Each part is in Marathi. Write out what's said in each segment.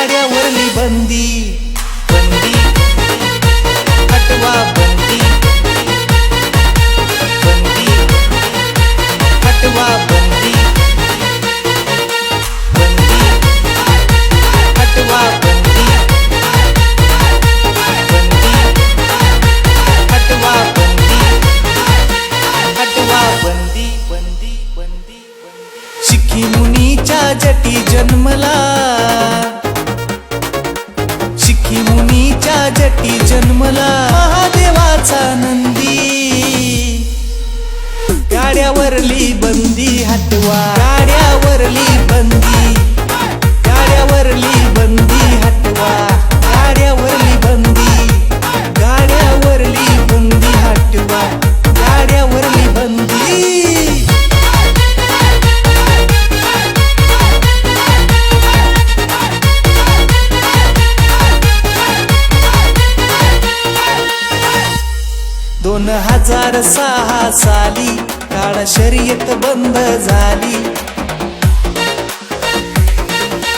बंदी बंदी. हटवा बंदी बंदी. हटवा बंदी बंदी. हटवा बंदी बंदी. हटवा बंदी हटवा बंदी बंदी बंदी शिखी मुनीच्या जटी जन्मला हटवा गाड्यावरली बंदी. गाड्यावरली बंदी हटवा गाड्यावरली बंदी. गाड्यावरली बंदी हटवा गाड्यावरली बंदी. दोन हजार सहा साली काळा शर्यत बंद झाली.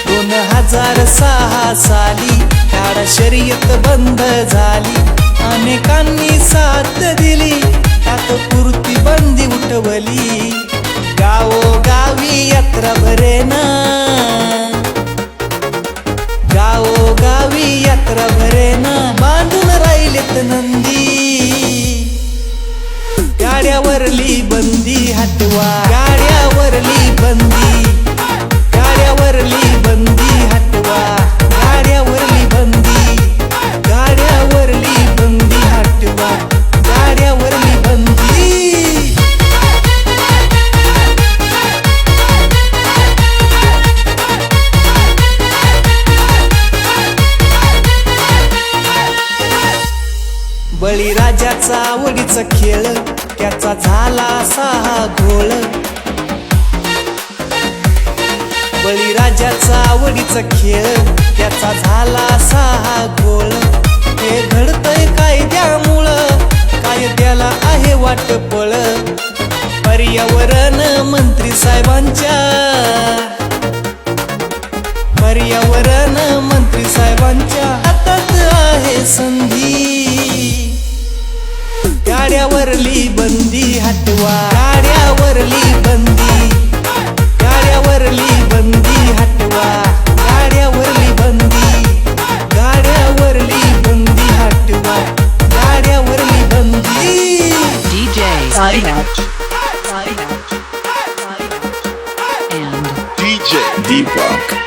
दोन हजार सहा साली काळा शर्यत बंद झाली. अनेकांनी साथ दिली त्यात पुरती बंदी उठवली. गावोगावी यात्रा भरेना. गावोगावी यात्रा भरेना. बांधून राहिलेत नंद बळीराजाचा आवडीचा खेळ त्याचा झाला सहा घोळ बळीराजाचा आवडीचा खेळ त्याचा झाला सहा घोळ हे घडतय कायद्यामुळं कायद्याला आहे वाट पळ? पर्यावरण मंत्री साहेबांच्या पर्यावरण मंत्री साहेबांच्या हातात आहे संधी. गाड्यावरली बंदी हटवा. गाड्यावरली बंदी. गाड्यावरली बंदी हटवा. गाड्यावरली बंदी. गाड्यावरली बंदी हटवा. गाड्यावरली बंदी. DJ Sinach. and DJ Deepak.